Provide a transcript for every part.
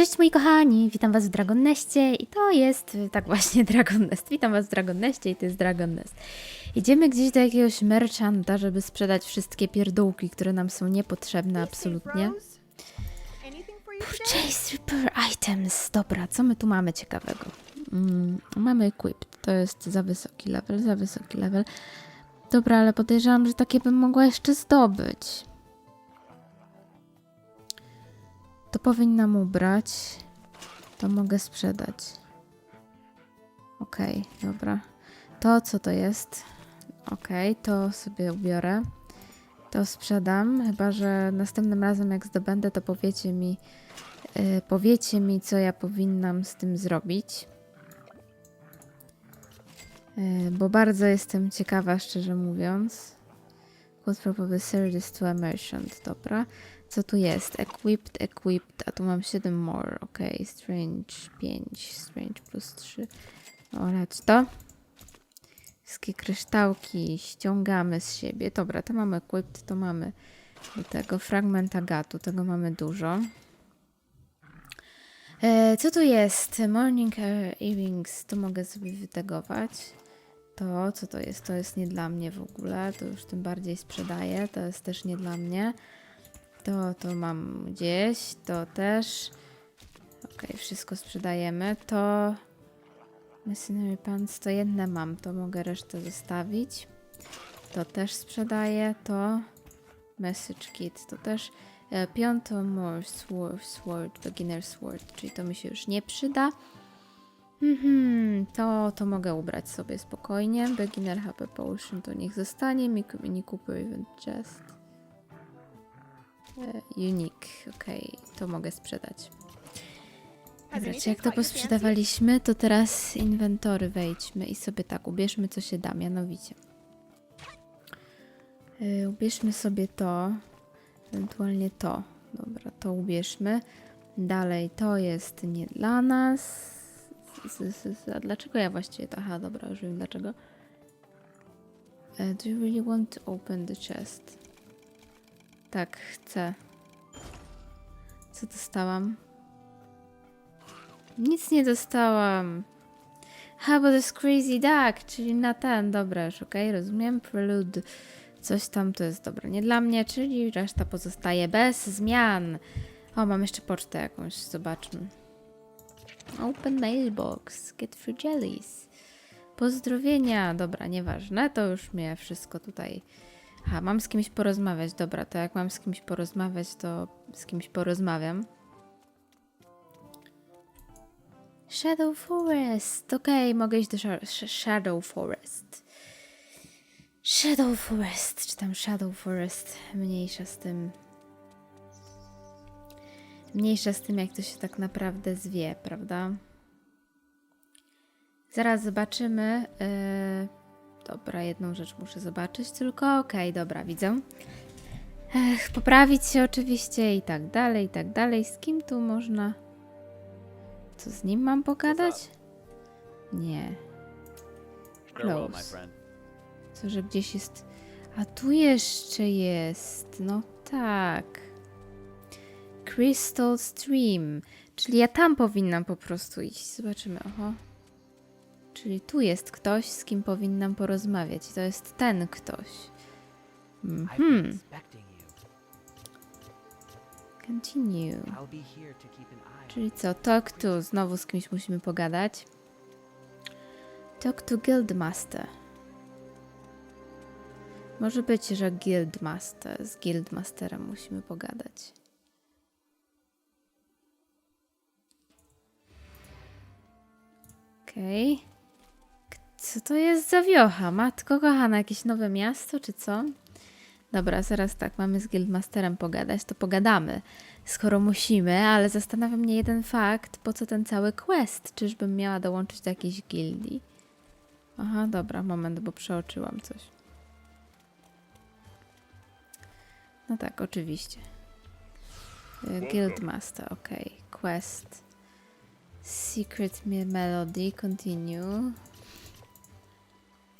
Cześć moi kochani, witam was w Dragon Nestie i to jest, tak właśnie, Dragon Nest. Witam was w Dragon Nestie i to jest Dragon Nest. Idziemy gdzieś do jakiegoś merchanta, żeby sprzedać wszystkie pierdółki, które nam są niepotrzebne absolutnie. Chase Repair Items. Dobra, co my tu mamy ciekawego? Mm, mamy Equipped, to jest za wysoki level, za wysoki level. Dobra, ale podejrzewam, że takie bym mogła jeszcze zdobyć. To powinnam ubrać. To mogę sprzedać. Okej, dobra. To co to jest? Okej, to sobie ubiorę. To sprzedam, chyba że następnym razem jak zdobędę, to powiecie mi, yy, powiecie mi, co ja powinnam z tym zrobić. Yy, bo bardzo jestem ciekawa, szczerze mówiąc. Good probably service to a merchant, dobra. Co tu jest? Equipped, equipped, a tu mam 7 more, ok. Strange 5, strange plus 3. Olać to. Wszystkie kryształki ściągamy z siebie. Dobra, to mamy equipped, to mamy tego fragment agatu, tego mamy dużo. E, co tu jest? Morning earrings, to mogę sobie wytegować. To, co to jest? To jest nie dla mnie w ogóle, to już tym bardziej sprzedaję, to jest też nie dla mnie. To, to mam gdzieś, to też. Ok, wszystko sprzedajemy. To Mercenary Pants, to jedne mam, to mogę resztę zostawić. To też sprzedaję, to Message Kit, to też e, piąto More Sword, sword, Beginner Sword, czyli to mi się już nie przyda. Mhm, to, to mogę ubrać sobie spokojnie. Beginner HP Potion to niech zostanie. Mini Cooper Event Chest. E, Unique, okej, to mogę sprzedać. Dobra, czy jak to posprzedawaliśmy, to teraz inwentory wejdźmy i sobie tak, ubierzmy co się da, mianowicie. Yy, ubierzmy sobie to, ewentualnie to. Dobra, to ubierzmy. Dalej, to jest nie dla nas. A dlaczego ja właściwie to? Aha, dobra, już wiem dlaczego. E, Do you really want to open the chest? Tak, chcę. Co dostałam? Nic nie dostałam. Ha, bo to jest Crazy Duck, czyli na ten, dobra, już okej, rozumiem. Prelude, coś tam to jest dobra, nie dla mnie, czyli reszta pozostaje bez zmian. O, mam jeszcze pocztę jakąś, zobaczmy. Open mailbox, get free jellies. Pozdrowienia, dobra, nieważne, to już mnie wszystko tutaj... Aha, mam z kimś porozmawiać, dobra, to jak mam z kimś porozmawiać, to z kimś porozmawiam. Shadow Forest. Okej, mogę iść do Sha- Sh- Shadow Forest. Shadow Forest, czy tam Shadow Forest. Mniejsza z tym. Mniejsza z tym, jak to się tak naprawdę zwie, prawda? Zaraz zobaczymy. Yy, dobra, jedną rzecz muszę zobaczyć tylko. Okej, dobra, widzę. Ech, poprawić się oczywiście i tak dalej, i tak dalej. Z kim tu można... Co z nim mam pogadać? Nie. Close. Co, że gdzieś jest. A tu jeszcze jest. No tak. Crystal Stream. Czyli ja tam powinnam po prostu iść. Zobaczymy. Oho. Czyli tu jest ktoś, z kim powinnam porozmawiać. To jest ten ktoś. Mhm. you. Continue. Czyli co? Talk to. Znowu z kimś musimy pogadać. Talk to Guildmaster. Może być, że Guildmaster. Z Guildmasterem musimy pogadać. Okej. K- Co to jest za wiocha? Matko kochana, jakieś nowe miasto, czy co? Dobra, zaraz tak, mamy z Guildmasterem pogadać, to pogadamy, skoro musimy, ale zastanawia mnie jeden fakt, po co ten cały quest? Czyżbym miała dołączyć do jakiejś gildii? Aha, dobra, moment, bo przeoczyłam coś. No tak, oczywiście. Y, Guildmaster, okej. Quest. Secret Me- Melody, continue.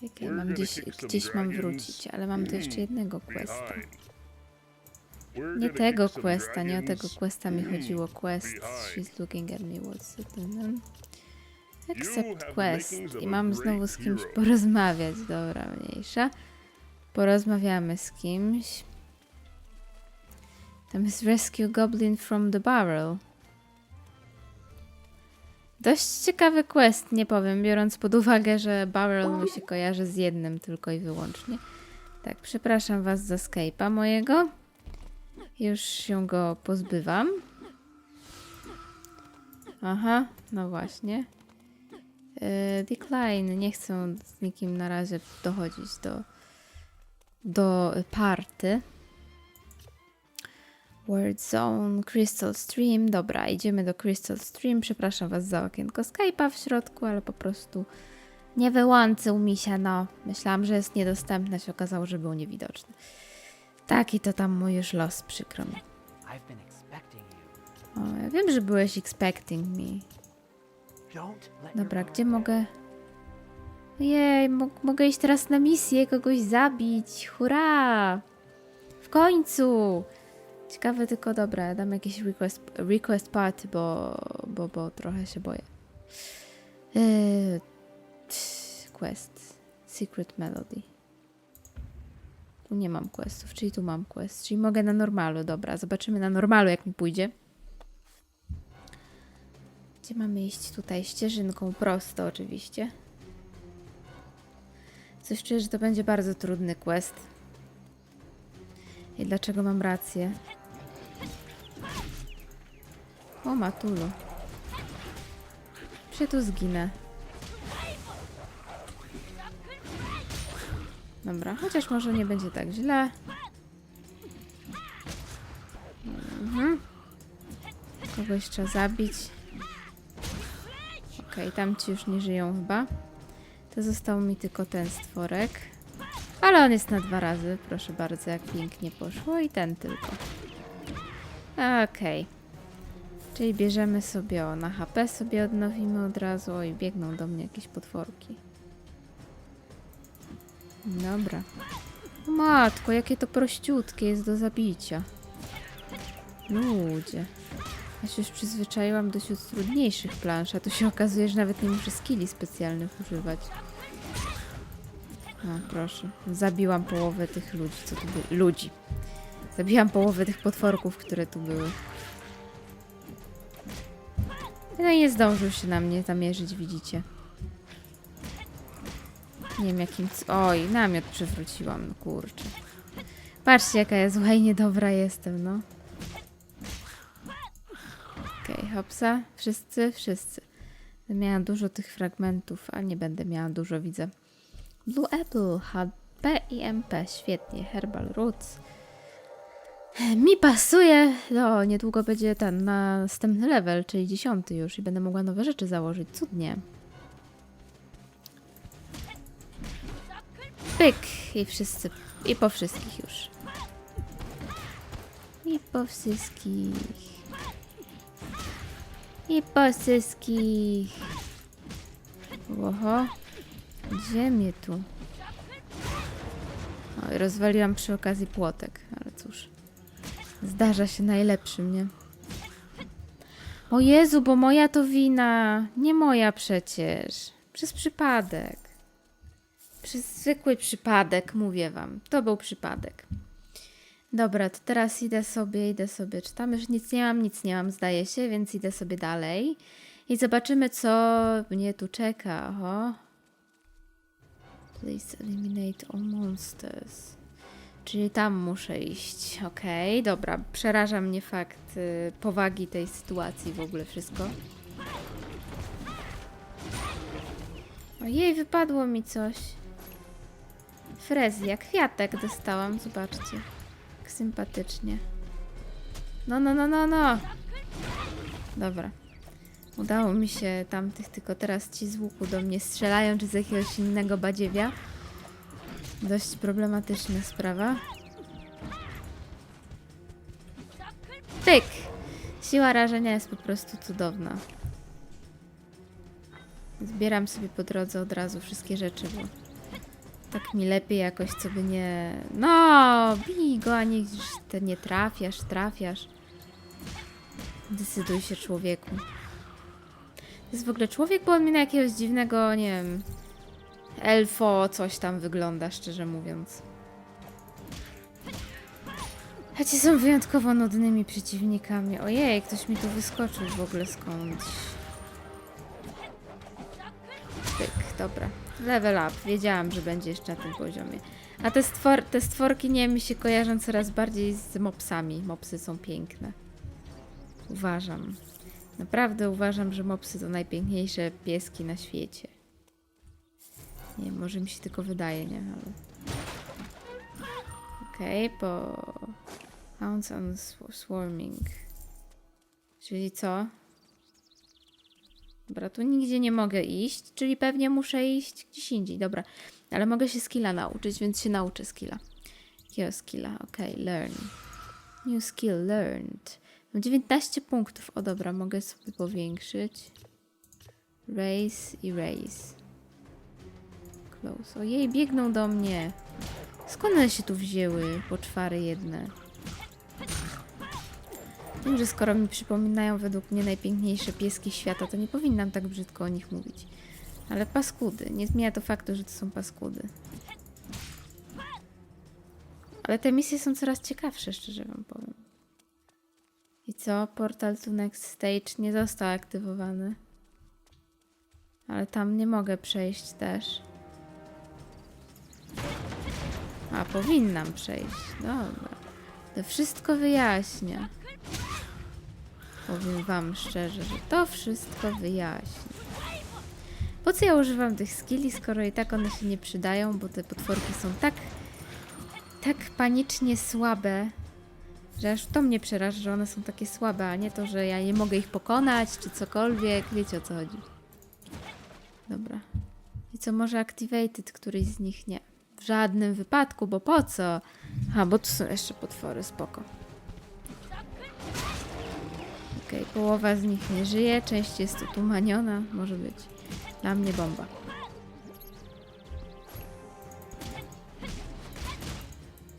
Jak ja mam gdzieś, gdzieś mam wrócić, ale mam tu jeszcze jednego questa. Nie tego questa, nie o tego questa mi chodziło. Quest, she's looking at me, what's it? Accept quest. I mam znowu z kimś porozmawiać. Dobra, mniejsza. Porozmawiamy z kimś. Tam jest Rescue Goblin from the Barrel. Dość ciekawy quest, nie powiem, biorąc pod uwagę, że Barrel mu się kojarzy z jednym tylko i wyłącznie. Tak, przepraszam was za Skype'a mojego. Już się go pozbywam. Aha, no właśnie. Yy, decline, nie chcę z nikim na razie dochodzić do, do party. Word Zone, Crystal Stream. Dobra, idziemy do Crystal Stream. Przepraszam Was za okienko Skype'a w środku, ale po prostu nie wyłączył mi się, no. Myślałam, że jest niedostępny, się okazało, że był niewidoczny. Taki to tam mój już los, przykro mi. O, ja wiem, że byłeś expecting me. Dobra, gdzie mogę... Jej, mo- mogę iść teraz na misję, kogoś zabić. Hurra! W końcu! Ciekawe tylko, dobra, dam jakiś request, request party, bo, bo, bo trochę się boję. Yy, quest. Secret Melody. Tu nie mam questów, czyli tu mam quest. Czyli mogę na normalu, dobra. Zobaczymy na normalu, jak mi pójdzie. Gdzie mamy iść tutaj? Ścieżynką prosto oczywiście. Coś czuję, że to będzie bardzo trudny quest. I dlaczego mam rację? O, Matulu. Czy tu zginę? Dobra, chociaż może nie będzie tak źle. Mhm. Kogoś trzeba zabić. Okej, tam ci już nie żyją chyba. To został mi tylko ten stworek. Ale on jest na dwa razy, proszę bardzo, jak pięknie poszło. I ten tylko. Okej. Czyli bierzemy sobie, o, na HP sobie odnowimy od razu. O, i biegną do mnie jakieś potworki. Dobra. Matko, jakie to prościutkie jest do zabicia. Ludzie. Ja się już przyzwyczaiłam do ciut trudniejszych plansz, a tu się okazuje, że nawet nie muszę skilli specjalnych używać. No proszę, zabiłam połowę tych ludzi, co tu byli. Ludzi. Zabiłam połowę tych potworków, które tu były. No i nie zdążył się na mnie zamierzyć, widzicie. Nie wiem jakim... Oj, namiot przewróciłam, no kurczę. Patrzcie jaka ja zła i niedobra jestem, no. Okej, hopsa. Wszyscy, wszyscy. Miałam dużo tych fragmentów, a nie będę miała dużo, widzę. Blue Apple, HP i MP, świetnie. Herbal Roots. Mi pasuje. No, niedługo będzie ten następny level, czyli dziesiąty już i będę mogła nowe rzeczy założyć. Cudnie. Pyk i wszyscy, i po wszystkich już. I po wszystkich. I po wszystkich. Oho. Gdzie mnie tu? Oj, rozwaliłam przy okazji płotek. Zdarza się najlepszym, nie? O Jezu, bo moja to wina. Nie moja przecież. Przez przypadek. Przez zwykły przypadek, mówię wam. To był przypadek. Dobra, to teraz idę sobie, idę sobie. Czy tam już nic nie mam? Nic nie mam, zdaje się, więc idę sobie dalej. I zobaczymy, co mnie tu czeka. Oho. Please eliminate all monsters. Czyli tam muszę iść. Okej, dobra. Przeraża mnie fakt y, powagi tej sytuacji w ogóle wszystko. Ojej, wypadło mi coś. Frezja, kwiatek dostałam, zobaczcie. Jak sympatycznie. No, no, no, no, no. Dobra. Udało mi się tamtych, tylko teraz ci z łuku do mnie strzelają, czy z jakiegoś innego badziewia. Dość problematyczna sprawa. Pyk! Siła rażenia jest po prostu cudowna. Zbieram sobie po drodze od razu wszystkie rzeczy, bo Tak mi lepiej jakoś, co by nie... No, bij go, a nie, te nie trafiasz, trafiasz. Decyduj się, człowieku. To jest w ogóle człowiek, bo on mi na jakiegoś dziwnego, nie wiem... Elfo coś tam wygląda, szczerze mówiąc. A ci są wyjątkowo nudnymi przeciwnikami. Ojej, ktoś mi tu wyskoczył w ogóle skądś. Pyk, dobra. Level up. Wiedziałam, że będzie jeszcze na tym poziomie. A te, stwor te stworki, nie mi się kojarzą coraz bardziej z mopsami. Mopsy są piękne. Uważam. Naprawdę uważam, że mopsy to najpiękniejsze pieski na świecie. Nie, może mi się tylko wydaje, nie? Ale... Okej, po... Hounds on sw- swarming. Czyli co? Dobra, tu nigdzie nie mogę iść, czyli pewnie muszę iść gdzieś indziej. Dobra, ale mogę się skilla nauczyć, więc się nauczę skilla. Jakiego skilla? Okej, learn. New skill learned. Mam 19 punktów. O dobra, mogę sobie powiększyć. Race i race. Close. Ojej, biegną do mnie. Skąd one się tu wzięły? Poczwary jedne. Wiem, że skoro mi przypominają według mnie najpiękniejsze pieski świata, to nie powinnam tak brzydko o nich mówić. Ale paskudy. Nie zmienia to faktu, że to są paskudy. Ale te misje są coraz ciekawsze, szczerze wam powiem. I co? Portal to next stage nie został aktywowany. Ale tam nie mogę przejść też. Powinnam przejść. Dobra. To wszystko wyjaśnia. Powiem wam szczerze, że to wszystko wyjaśni. Po co ja używam tych skilli, skoro i tak one się nie przydają, bo te potworki są tak tak panicznie słabe, że aż to mnie przeraża, że one są takie słabe, a nie to, że ja nie mogę ich pokonać, czy cokolwiek. Wiecie o co chodzi. Dobra. I co, może activated któryś z nich? Nie. W żadnym wypadku, bo po co? A, bo tu są jeszcze potwory, spoko. Okej, połowa z nich nie żyje, część jest utumaniona, może być. Dla mnie bomba.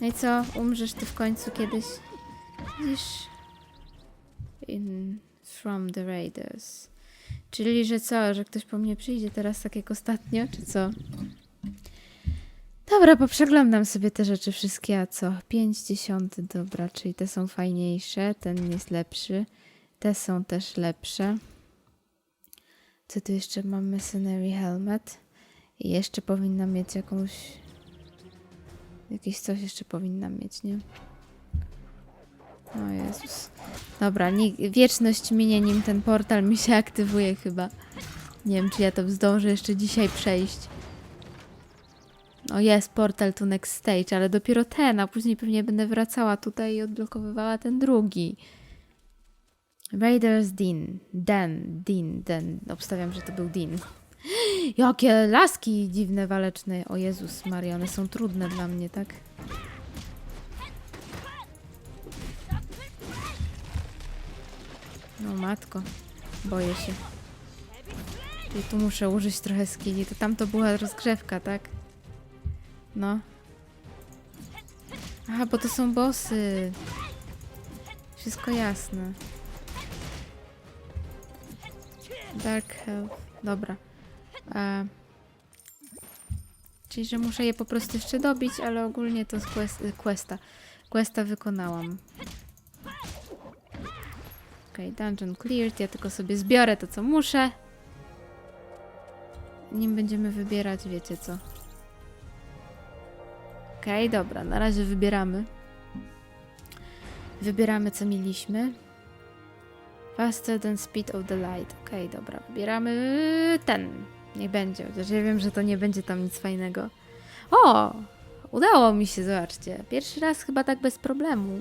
No i co? Umrzesz ty w końcu kiedyś? Widzisz? In from the raiders. Czyli, że co? Że ktoś po mnie przyjdzie teraz tak jak ostatnio, czy co? Dobra, poprzeglądam sobie te rzeczy wszystkie, a co? 50, dobra, czyli te są fajniejsze, ten jest lepszy. Te są też lepsze. Co tu jeszcze mam? Mercenary Helmet. I jeszcze powinna mieć jakąś... Jakieś coś jeszcze powinnam mieć, nie? O Jezus. Dobra, nie, wieczność minie, nim ten portal mi się aktywuje chyba. Nie wiem, czy ja to zdążę jeszcze dzisiaj przejść. O jest, portal to next stage, ale dopiero ten, a później pewnie będę wracała tutaj i odblokowywała ten drugi. Raiders Dean. Den, Dean, Den. Obstawiam, że to był Dean. Jakie laski dziwne, waleczne. O Jezus Maria, one są trudne dla mnie, tak? No matko, boję się. I tu muszę użyć trochę skilli. To tam to była rozgrzewka, tak? No. Aha, bo to są bossy. Wszystko jasne. Dark Health. Dobra. E, czyli, że muszę je po prostu jeszcze dobić, ale ogólnie to z quest, questa. Questa wykonałam. Okej, dungeon cleared. Ja tylko sobie zbiorę to, co muszę. Nim będziemy wybierać, wiecie co. Okej, dobra, na razie wybieramy. Wybieramy, co mieliśmy. Faster than speed of the light. Okej, dobra, wybieramy ten. Niech będzie, chociaż ja wiem, że to nie będzie tam nic fajnego. O! Udało mi się, zobaczcie. Pierwszy raz chyba tak bez problemu.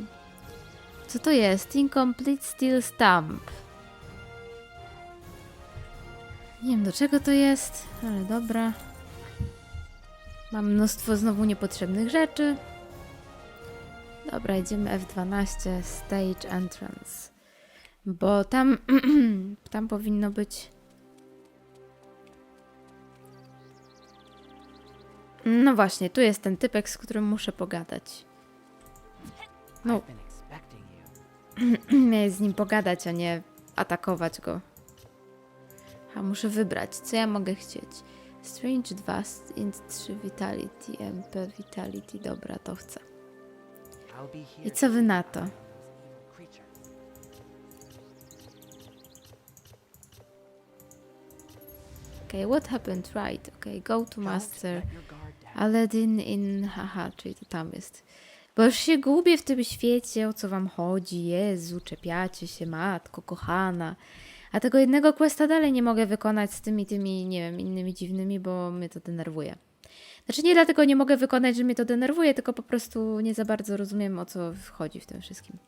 Co to jest? Incomplete Steel Stamp. Nie wiem do czego to jest, ale dobra. Mam mnóstwo znowu niepotrzebnych rzeczy. Dobra, idziemy F12 Stage Entrance. Bo tam, tam powinno być. No właśnie, tu jest ten typek, z którym muszę pogadać. No. Miałem z nim pogadać, a nie atakować go. A muszę wybrać, co ja mogę chcieć. Strange 2, Int 3 Vitality, MP Vitality, dobra, to chcę. I co wy na to? Okay, what happened? Right, okay, go to master. Aladdin in... Haha, czyli to tam jest. Bo już się gubię w tym świecie, o co wam chodzi. Jezu, czepiacie się, matko, kochana. A tego jednego questa dalej nie mogę wykonać z tymi, tymi, nie wiem, innymi dziwnymi, bo mnie to denerwuje. Znaczy nie dlatego nie mogę wykonać, że mnie to denerwuje, tylko po prostu nie za bardzo rozumiem, o co wchodzi w tym wszystkim.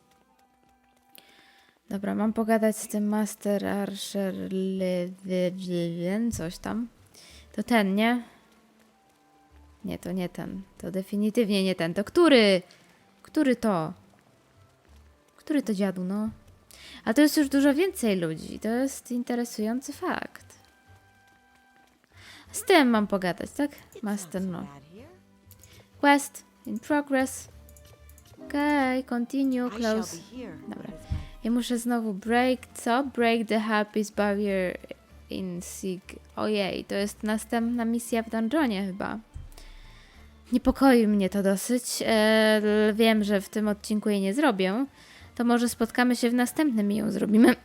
Dobra, mam pogadać z tym Master Archer Levin, coś tam. To ten, nie? Nie, to nie ten. To definitywnie nie ten. To który? Który to? Który to dziadu, no? A to jest już dużo więcej ludzi. To jest interesujący fakt. Z tym mam pogadać, tak? Master, no. Quest in progress. Okay, continue, close. Dobra. Ja muszę znowu break, co? Break the happy barrier in Sig. Ojej, to jest następna misja w dungeonie chyba. Niepokoi mnie to dosyć. E, wiem, że w tym odcinku jej nie zrobię. To może spotkamy się w następnym i ją zrobimy.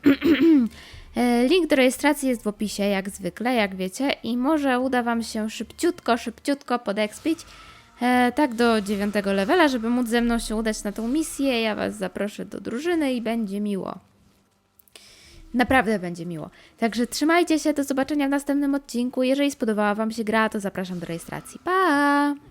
E, Link do rejestracji jest w opisie, jak zwykle, jak wiecie, i może uda Wam się szybciutko, szybciutko podekspić, e, tak do dziewiątego levela, żeby móc ze mną się udać na tą misję. Ja Was zaproszę do drużyny i będzie miło. Naprawdę będzie miło. Także trzymajcie się, do zobaczenia w następnym odcinku. Jeżeli spodobała Wam się gra, to zapraszam do rejestracji. Pa!